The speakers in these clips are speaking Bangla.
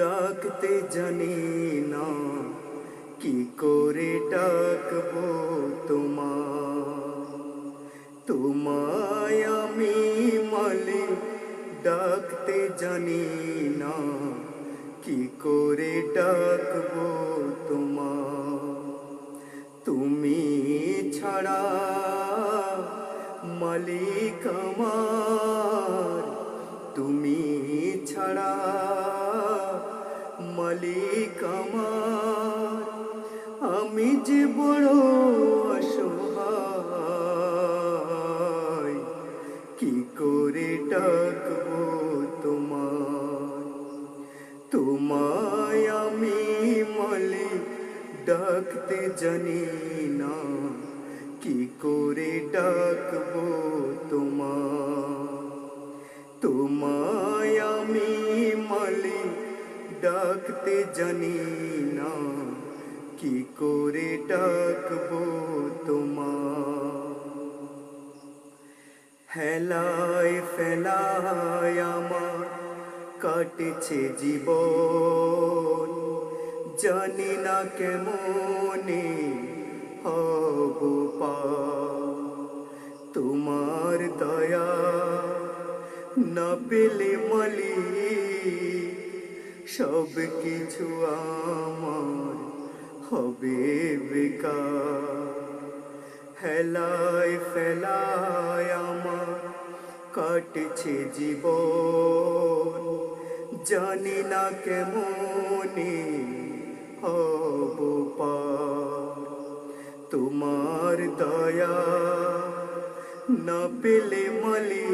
ডাকতে জানি না, কি করে ডাকবো তোমার তোমায় আমি মালিক ডাকতে জানি না, কি করে ডাকবো তোমার তুমি ছাড়া মালিক আমার, তুমি ছাড়া মালিক আমার, আমি যে বড় অসহায়, কি করে ডাকবো তোমার তোমায় আমি মালিক ডাকতে জানি না, কি করে ডাকবো তোমার তোমায় ডাকতে জানি না, কি করে ডাকবো তোমার হেলায় ফেলায় আমার কাটেছে জীবন, জানি না কেমনে হব তোমার দয়া না পেলে মালি সব কিছু আমার হবে বেকার। হেলায় ফেলায় আমার কাটছে জীবন। জানি না কেমনে হব তোমার দয়া না পেলে মালি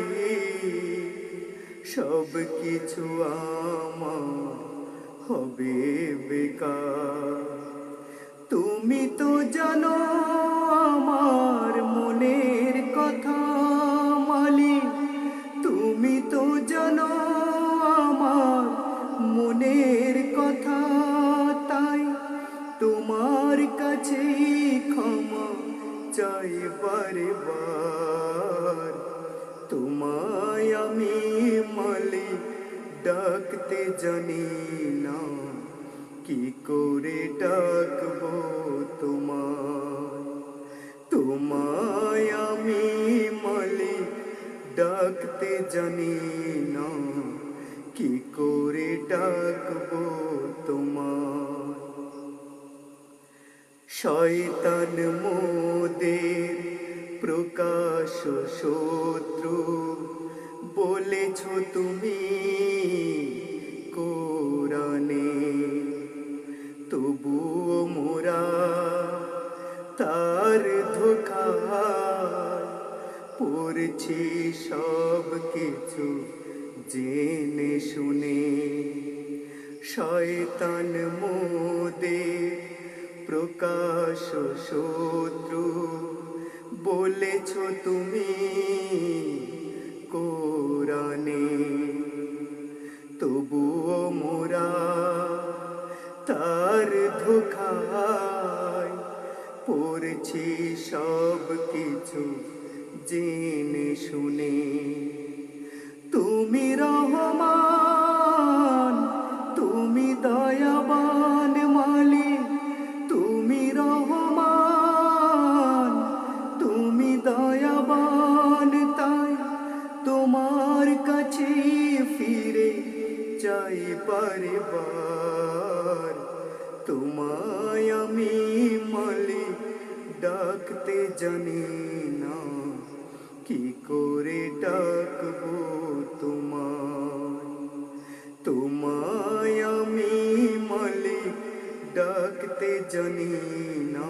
সব কিছু আমার হবে বেকার। তুমি তো জানো ডাকতে জানি না। কি করে ডাকবো তোমার তোমায় আমি মালিক ডাকতে জানি না। কি করে ডাকবো তোমার শয়তান মোদের প্রকাশ শত্রু বলেছ তুমি কোরআনে। তবুও মোরা তার ধোখা পড়ছি সব কিছু জেনে শুনে। শয়তান মোদের প্রকাশ শত্রু বলেছ তুমি কোরআনে। তবুও মোরা তার ধোখায় পড়ছি সব কিছু জেনে শুনে। তুমি রহমান তুমি দয়াবান তোমার কাছে ফিরে চাই বারবার তোমায় আমি মালিক ডাকতে জানি না, কি করে ডাকবো তোমার তোমায় আমি মালিক ডাকতে জানি না,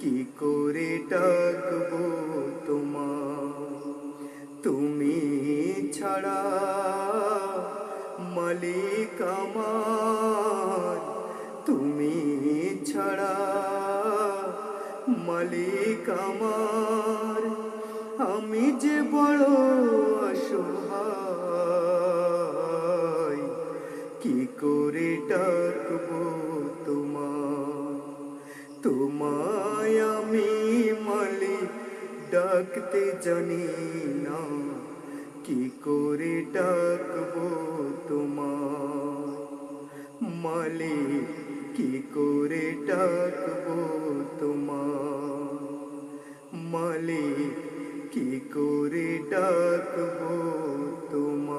কি করে ডাকবো তোমার তুমি ছাড়া মালিক আমার তুমি ছাড়া মালিক আমার। আমি যে বড় অসহায়, কি করে ডাকবো তোমার তোমায় আমি মালিক ডাকতে জানি না। কি করে ডাকবো তোমার মালিক কি করে ডাকবো তোমার মালিক কি করে ডাকবো তোমার